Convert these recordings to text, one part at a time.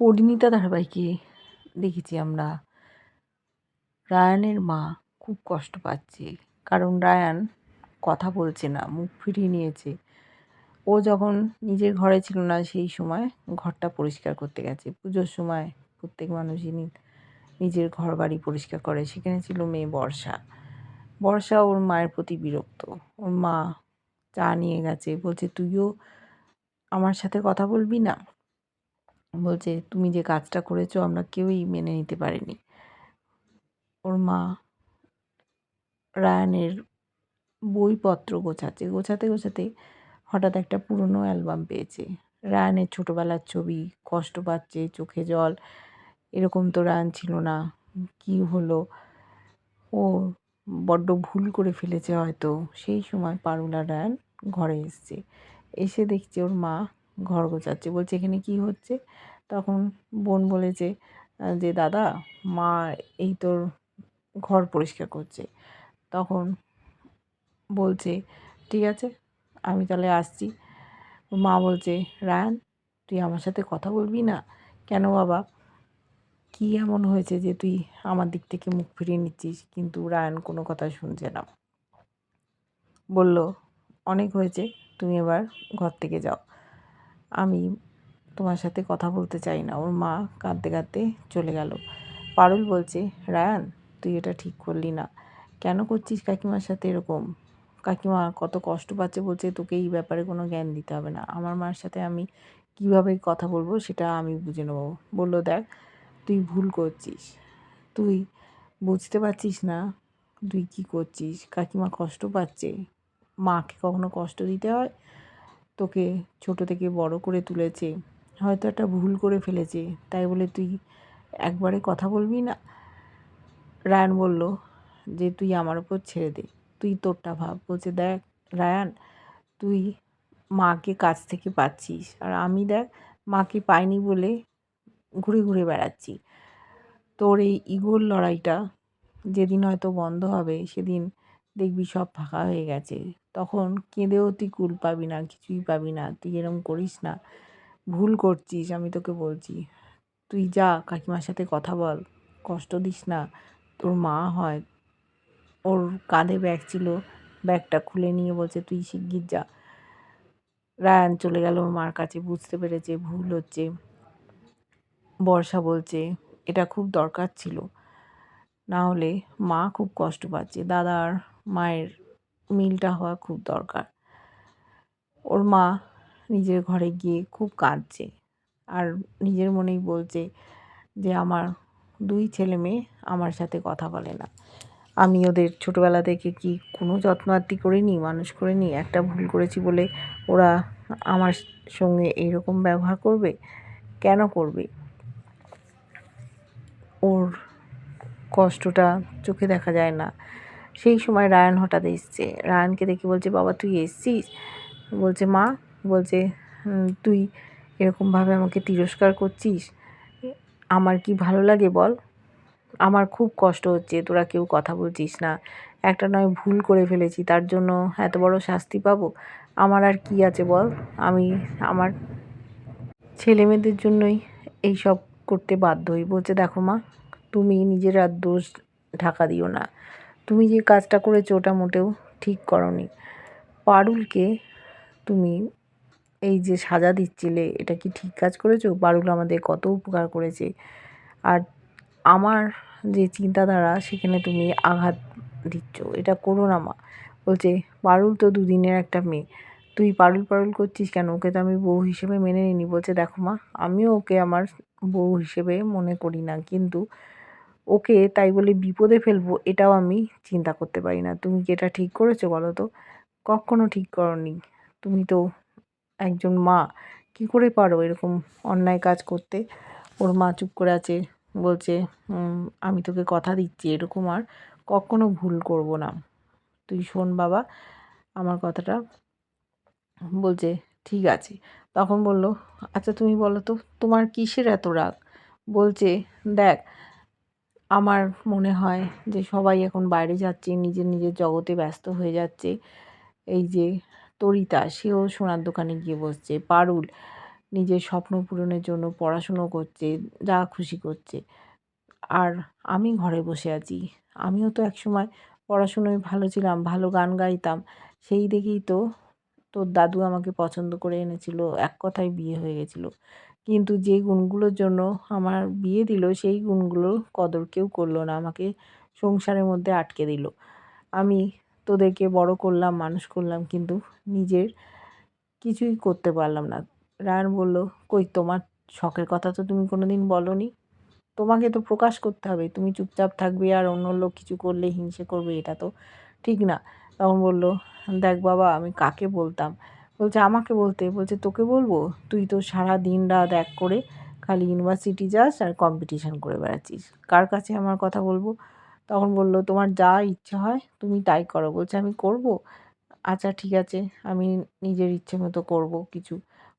পরিণীতা ধারাবাহিকে দেখেছি আমরা। রায়ানের মা খুব কষ্ট পাচ্ছে, কারণ রায়ান কথা বলছে না, মুখ ফিরিয়ে নিয়েছে। ও যখন নিজের ঘরে ছিল না, সেই সময় ঘরটা পরিষ্কার করতে গেছে। পুজোর সময় প্রত্যেক মানুষই নিজের ঘর বাড়ি পরিষ্কার করে। সেখানে ছিল মেয়ে বর্ষা। বর্ষা ওর মায়ের প্রতি বিরক্ত। ওর মা চা নিয়ে গেছে। বলছে, তুইও আমার সাথে কথা বলবি না? বলছে, তুমি যে কাজটা করেছ, আমরা কেউই মেনে নিতে পারিনি। ওর মা রায়ানের বইপত্র গোছাচ্ছে। গোছাতে গোছাতে হঠাৎ একটা পুরনো অ্যালবাম পেয়েছে। রায়ানের ছোটোবেলার ছবি, কষ্ট পাচ্ছে, চোখে জল, এরকম তো রায়ান ছিল না। কি হলো? ও বড্ড ভুল করে ফেলেছে হয়তো। সেই সময় পারুল রায়ান ঘরে এসছে। এসে দেখছে ওর মা ঘর গোছাচ্ছে। বলছে, এখানে কি হচ্ছে? তখন বোন বলেছে যে দাদা, মা এই তোর ঘর পরিষ্কার করছে। তখন বলছে, ঠিক আছে, আমি তাহলে আসছি। মা বলছে, রায়ান, তুই আমার সাথে কথা বলবি না? কেন বাবা? কী এমন হয়েছে যে তুই আমার দিক থেকে মুখ ফিরিয়ে নিচ্ছিস? কিন্তু রায়ান কোনো কথা শুনছে না। বলল, অনেক হয়েছে, তুমি এবার ঘর থেকে যাও। আমি তোমার সাথে কথা বলতে চাই না। ওর মা কাঁদতে কাঁদতে চলে গেল। পারুল বলছে, রায়ান, তুই এটা ঠিক করলি না। কেন করছিস কাকিমার সাথে এরকম? কাকিমা কত কষ্ট পাচ্ছে বলছে, তোকে এই ব্যাপারে কোনো জ্ঞান দিতে হবে না। আমার মার সাথে আমি কীভাবে কথা বলব সেটা আমি বুঝে নেব। বলল, দেখ, তুই ভুল করছিস। তুই বুঝতে পারছিস না তুই কী করছিস। কাকিমা কষ্ট পাচ্ছে। মাকে কখনো কষ্ট দিতে হয়? তোকে ছোট থেকে বড় করে তুলেছে। হয়তো একটা ভুল করে ফেলেছে। তাই বলে তুই একবারে কথা বলবি না? রায়ান বলল, যে তুই আমার ওপর ছেড়ে দে। তুই তোরটা ভাব। বলছে, দেখ রায়ান, তুই মাকে কাছ থেকে পাচ্ছিস। আর আমি দেখ মাকে পাইনি বলে ঘুরে ঘুরে বেড়াচ্ছি। তোর এই ইগোর লড়াইটা যেদিন হয়তো বন্ধ হবে, সেদিন দেখবি সব ফাঁকা হয়ে গেছে। তখন কেঁদেও তুই কুল পাবি না, কিছুই পাবি না, তুই এরম করিস না। ভুল করছিস, আমি তোকে বলছি। তুই যা, কাকিমার সাথে কথা বল, কষ্ট দিস না। তোর মা হয়, ওর কাঁধে ব্যাগ ছিল, ব্যাগটা খুলে নিয়ে বলছে, তুই শিগগির যা। রায়ান চলে গেল ওর মার কাছে, বুঝতে পেরেছে, ভুল হচ্ছে। বর্ষা বলছে, এটা খুব দরকার ছিল। না হলে মা খুব কষ্ট পাচ্ছে। দাদার মায়ের মিলটা হওয়া খুব দরকার। ওর মা নিজের ঘরে গিয়ে খুব কাঁদছে আর নিজের মনেই বলছে যে, আমার দুই ছেলে মেয়ে আমার সাথে কথা বলে না। আমি ওদের ছোটোবেলা থেকে কি কোনো যত্ন আত্তি করিনি, মানুষ করিনি, একটা ভুল করেছি বলে ওরা আমার সঙ্গে এইরকম ব্যবহার করবে? কেন করবে? ওর কষ্টটা চোখে দেখা যায় না। সেই সময় রায়ান হঠাৎ এসছে। রায়ানকে দেখে বলছে, বাবা, তুই এসছিস? বলছে, মা। বলছে তুই এরকমভাবে আমাকে তিরস্কার করছিস? আমার কি ভালো লাগে বল? আমার খুব কষ্ট হচ্ছে, তোরা কেউ কথা বলছিস না। একটা নয়, ভুল করে ফেলেছি, তার জন্য এত বড় শাস্তি পাবো? আমার আর কি আছে বল? আমি আমার ছেলে মেয়েদের জন্যই এই সব করতে বাধ্য হই। বলছে, দেখো মা, তুমি নিজের আর দোষ ঢাকা দিও না। তুমি যে কাজটা করেছ ওটা মোটেও ঠিক করনি। পারুলকে তুমি এই যে সাজা দিচ্ছিলে, এটা কি ঠিক কাজ করেছ? পারুল আমাদের কত উপকার করেছে। আর আমার যে চিন্তাধারা, সেখানে তুমি আঘাত দিচ্ছ। এটা করো না মা। বলছে, পারুল তো দুদিনের একটা মেয়ে। তুই পারুল পারুল করছিস কেন? ওকে তো আমি বউ হিসেবে মেনে নিনি বলছে, দেখো মা, আমিও ওকে আমার বউ হিসেবে মনে করি না। কিন্তু ওকে তাই বলে বিপদে ফেলব এটাও আমি চিন্তা করতে পারি না। তুমি কি এটা ঠিক করেছ বলো তো? কখনো ঠিক করনি। তুমি তো একজন মা, কি করে পারো এরকম অন্যায় কাজ করতে? ওর মা চুপ করে আছে, বলছে আমি তোকে কথা দিচ্ছি, এরকম আর কখনো ভুল করব না। তুই শোন বাবা, আমার কথাটা। বলছে, ঠিক আছে। তখন বলল আচ্ছা তুমি বলো তো, তোমার কিসের এত রাগ? বলছে, দেখ আমার মনে হয় যে সবাই এখন বাইরে যাচ্ছে, নিজের নিজের জগতে ব্যস্ত হয়ে যাচ্ছে। এই যে তরিতা, সেও সোনার দোকানে গিয়ে বসছে। পারুল নিজের স্বপ্ন পূরণের জন্য পড়াশুনো করছে, যা খুশি করছে। আর আমি ঘরে বসে আছি। আমিও তো একসময় পড়াশুনোয় ভালো ছিলাম, ভালো গান গাইতাম। সেই দেখেই তো তোর দাদু আমাকে পছন্দ করে এনেছিল, এক কথায় বিয়ে হয়ে গেছিল। কিন্তু যে গুণগুলোর জন্য আমার বিয়ে দিল, সেই গুণগুলোর কদর কেউ করল না। আমাকে সংসারের মধ্যে আটকে দিল। আমি তোদেরকে বড় করলাম, মানুষ করলাম, কিন্তু নিজের কিছুই করতে পারলাম না। রায়ন বলল, কই, তোমার শখের কথা তো তুমি কোনো দিন বলনি। তোমাকে তো প্রকাশ করতে হবে। তুমি চুপচাপ থাকবে আর অন্য লোক কিছু করলে হিংসে করবে, এটা তো ঠিক না। তখন বলল, দেখ বাবা, আমি কাকে বলতাম? বলছে, আমাকে বলতে। বলছে, তোকে বলব? তুই তো সারা দিন রাত এক করে খালি ইউনিভার্সিটি যাস আর কম্পিটিশান করে বেড়াচ্ছিস। কার কাছে আমার কথা বলব? তখন বলল, তোমার যা ইচ্ছা হয় তুমি তাই করো। বলছে, আমি করব? আচ্ছা ঠিক আছে, আমি নিজের ইচ্ছে মতো করব কিছু।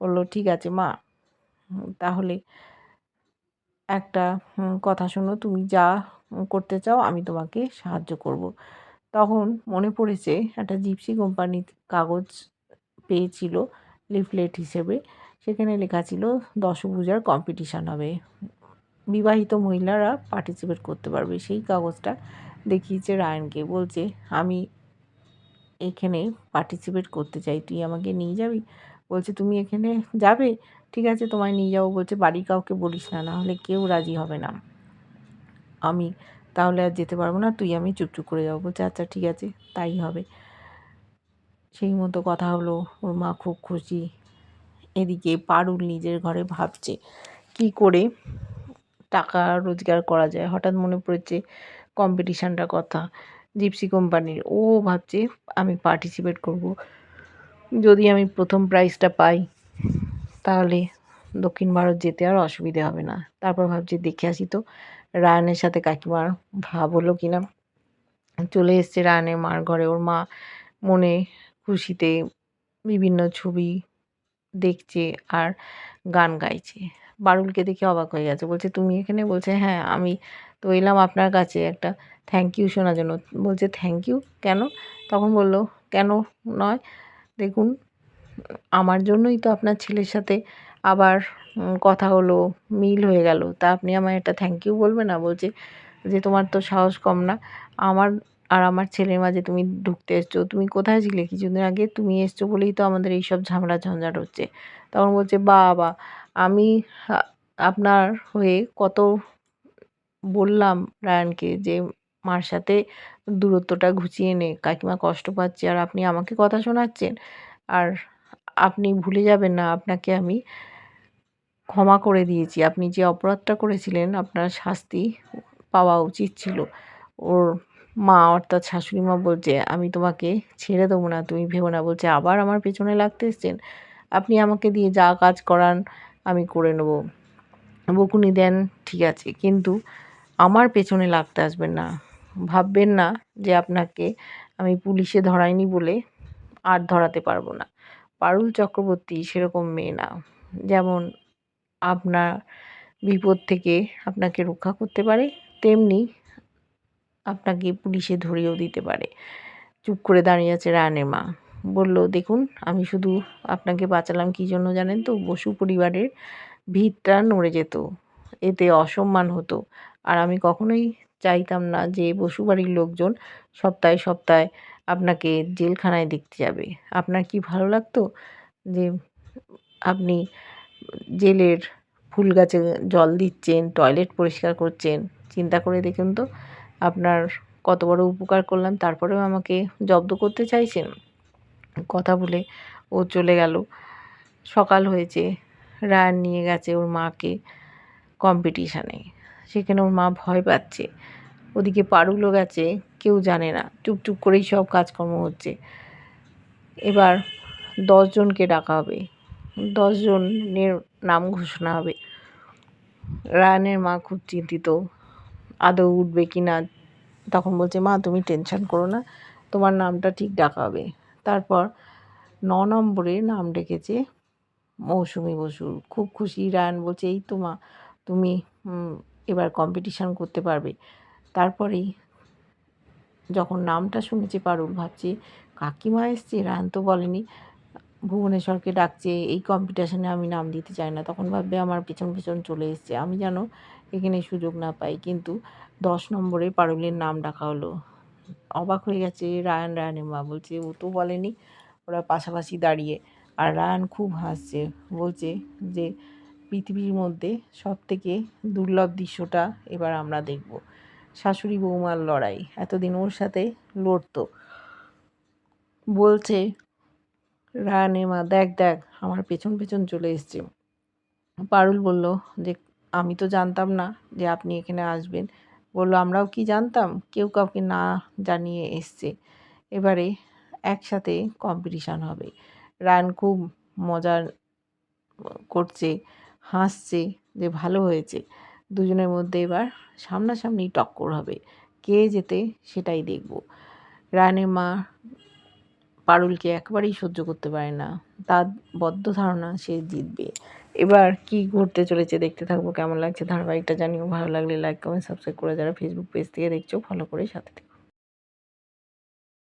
বলল, ঠিক আছে, মা। তাহলে একটা কথা শোনো, তুমি যা করতে চাও আমি তোমাকে সাহায্য করব। তখন মনে পড়েছে একটা জিপসি কোম্পানির কাগজ পেয়েছিল লিফলেট হিসেবে। সেখানে লেখা ছিল, দশভূজার কম্পিটিশান হবে। বিবাহিত মহিলারা পার্টিসিপেট করতে পারবে। সেই কাগজটা দেখিয়েছে রায়নকে বলছে, আমি এখানে পার্টিসিপেট করতে চাই, তুই আমাকে নিয়ে যাবি? বলছে, তুমি এখানে যাবে? ঠিক আছে, তোমায় নিয়ে যাব। বলছে বাড়ির কাউকে বলিস না, নাহলে কেউ রাজি হবে না। আমি তাহলে আর যেতে পারব না, তুই আমি চুপচুপ করে যাব। বলছে আচ্ছা ঠিক আছে, তাই হবে। সেই মতো কথা হলো। ওর মা খুব খুশি। এদিকে পারুল নিজের ঘরে ভাবছে, কি করে টাকা রোজগার করা যায়? হঠাৎ মনে পড়েছে কম্পিটিশানটার কথা জিপসি কোম্পানির। ও ভাবছে, আমি পার্টিসিপেট করব। যদি আমি প্রথম প্রাইজটা পাই, তাহলে দক্ষিণ ভারত যেতে আর অসুবিধে হবে না। তারপর ভাবছি, দেখে আসি তো, রায়নের সাথে কাকিমার ভাব হলো কি না চলে এসছে রায়নের মার ঘরে। ওর মা মনে খুশিতে বিভিন্ন ছবি দেখছে আর গান গাইছে। বারুলকে দেখে অবাক হয়ে গেছে। বলছে, তুমি এখানে? বলছে হ্যাঁ আমি তো এলাম আপনার কাছে একটা থ্যাংক ইউ শোনার জন্য। বলছে থ্যাংক ইউ কেন? তখন বলল, কেন নয়? দেখুন, আমার জন্যই তো আপনার ছেলের সাথে আবার কথা হলো, মিল হয়ে গেল। তা আপনি আমায় একটা থ্যাংক ইউ বলবে না? বলছে, যে তোমার তো সাহস কম না। আমার আর আমার ছেলের মাঝে তুমি ঢুকতে এসছো। তুমি কোথায় ছিলে? কিছুদিন আগে তুমি এসছো বলেই তো আমাদের এইসব ঝামেলা ঝঞ্ঝাট হচ্ছে। তখন বলছে, বাবা, আমি আপনার হয়ে কত বললাম রায়ানকে যে মার সাথে দূরত্বটা ঘুচিয়ে নে, কাকিমা কষ্ট পাচ্ছে আর আপনি আমাকে কথা শোনাচ্ছেন। আর আপনি ভুলে যাবেন না, আপনাকে আমি ক্ষমা করে দিয়েছি। আপনি যে অপরাধটা করেছিলেন, আপনার শাস্তি পাওয়া উচিত ছিল। ওর মা, অর্থাৎ শাশুড়ি মা বলছে, আমি তোমাকে ছেড়ে দেবো না, তুমি ভেবো না। বলছে, আবার আমার পেছনে লাগতে এসছেন? আপনি আমাকে দিয়ে যা কাজ করান, আমি করে নেব। বকুনি দেন, ঠিক আছে, কিন্তু আমার পেছনে লাগতে আসবেন না। ভাববেন না যে আপনাকে আমি পুলিশে ধরাইনি বলে আর ধরাতে পারব না। পারুল চক্রবর্তী সেরকম মেয়ে না। যেমন আপনার বিপদ থেকে আপনাকে রক্ষা করতে পারে, তেমনি আপনাকে পুলিশে ধরিয়েও দিতে পারে। চুপ করে দাঁড়িয়ে আছে রায়নের মা। বলল, দেখুন, আমি শুধু আপনাকে বাঁচালাম কী জন্য জানেন তো? বসু পরিবারের ভিতটা নড়ে যেত। এতে অসম্মান হতো। আর আমি কখনোই চাইতাম না যে বসু বাড়ির লোকজন সপ্তাহে সপ্তাহে আপনাকে জেলখানায় দেখতে যাবে। আপনার কি ভালো লাগতো যে আপনি জেলের ফুল গাছে জল দিচ্ছেন, টয়লেট পরিষ্কার করছেন? চিন্তা করে দেখুন তো। আপনার কত বড় উপকার করলাম, তারপরেও আমাকে জব্দ করতে চাইছেন? কথা বলে ও চলে গেল। সকাল হয়েছে, রায়ান নিয়ে গেছে ওর মাকে কম্পিটিশানে সেখানে ওর মা ভয় পাচ্ছে। ওদিকে পারুলও গেছে, কেউ জানে না, চুপচুপ করেই সব কাজকর্ম হচ্ছে। এবার দশজনকে ডাকা হবে। দশজনের নাম ঘোষণা হবে। রায়ানের মা খুব চিন্তিত। আদৌ উঠবে কি না, তখন বলছে, মা, তুমি টেনশন করো না, তোমার নামটা ঠিক ডাকা হবে। তারপর ন নম্বরে নাম ডেকেছে মৌসুমি বসুর। খুব খুশি, রায়ান বলছে, এই তো মা, তুমি এবার কম্পিটিশান করতে পারবে। তারপরেই যখন নামটা শুনেছে পারুল, ভাবছি, কাকিমা এসছে? রায়ান তো বলেনি। ভুবনেশ্বরকে ডাকছে, এই কম্পিটিশানে আমি নাম দিতে চাই না। তখন ভাববে, আমার পেছন পেছন চলে এসছে। আমি যেন এখানে সুযোগ না পাই, কিন্তু দশ নম্বরে পারুলের নাম ডাকা হলো। অবাক হয়ে গেছে রায়ান রায়ানের মা, বলছে, ও তো বলেনি, ওরা পাশাপাশি দাঁড়িয়ে। আর রায়ান খুব হাসছে, বলছে যে, পৃথিবীর মধ্যে সব থেকে দুর্লভ দৃশ্যটা এবার আমরা দেখব। শাশুড়ি বৌমার লড়াই, এতদিন ওর সাথে লড়তো। বলছে রায়ানের মা, দেখ দেখ, আমার পেছন পেছন চলে এসছে। পারুল বলল যে আমি তো জানতাম না যে আপনি এখানে আসবেন। বলল, আমরাও কি জানতাম? কেউ কাউকে না জানিয়ে এসছে। এবারে একসাথে কম্পিটিশান হবে। রান খুব মজার করছে, হাসছে যে ভালো হয়েছে। দুজনের মধ্যে এবার সামনাসামনি টক্কর হবে। কে যেতে সেটাই দেখব। রানের মা পারুলকে একবারেই সহ্য করতে পারে না। তার বদ্ধ ধারণা সে জিতবে। এবার কি ঘুরতে চলেছে দেখতে থাকব, কেমন লাগছে ধারাবাহিকটা জানিও, ভালো লাগলে লাইক কমেন্ট সাবস্ক্রাইব করে যারা ফেসবুক পেজ থেকে দেখছ ফলো করে সাথে